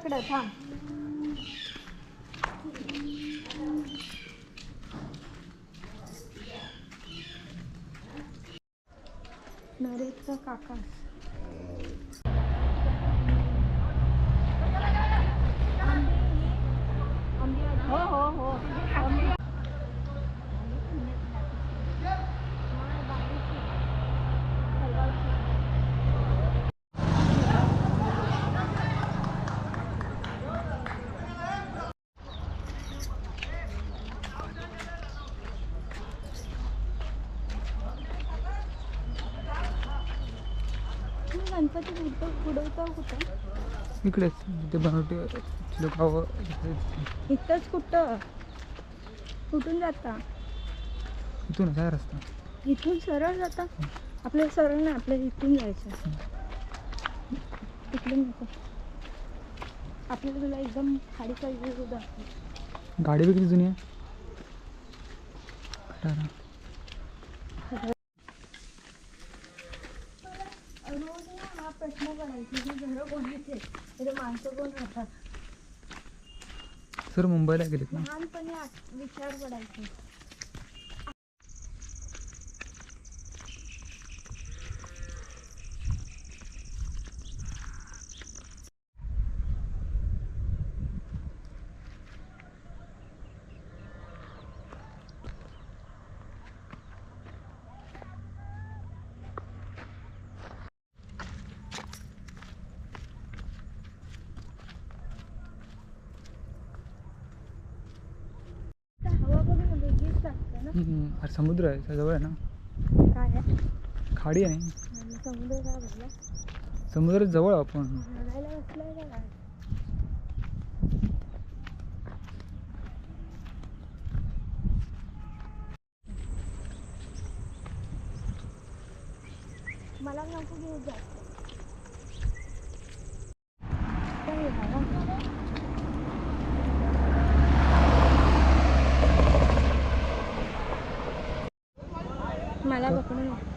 माझ्याकडे थांब. नरेशचा काका गणपती बुडवतो इकडेच ते बनवते लोक इथंच कुठं? कुठून जाता? इथून काय रस्ता. इथून सरळ जाता? आपल्याला सरळ नाही आपल्याला इथून जायचं. तिकडे नको. आपल्याला तुला एकदम खाडीचा व्ह्यू दाखव गाडी किती जुनी आहे? सर मुंबईला गेलेत ना? लहानपणी विचार पडायचे. हम्म, अरे समुद्र आहे त्या जवळ आहे ना? काय आहे? खाडी आहे. समुद्र काय समुद्र जवळ आपण. बघायला बसलाय का काय? मला नको घेऊ जास्त malam apa pun.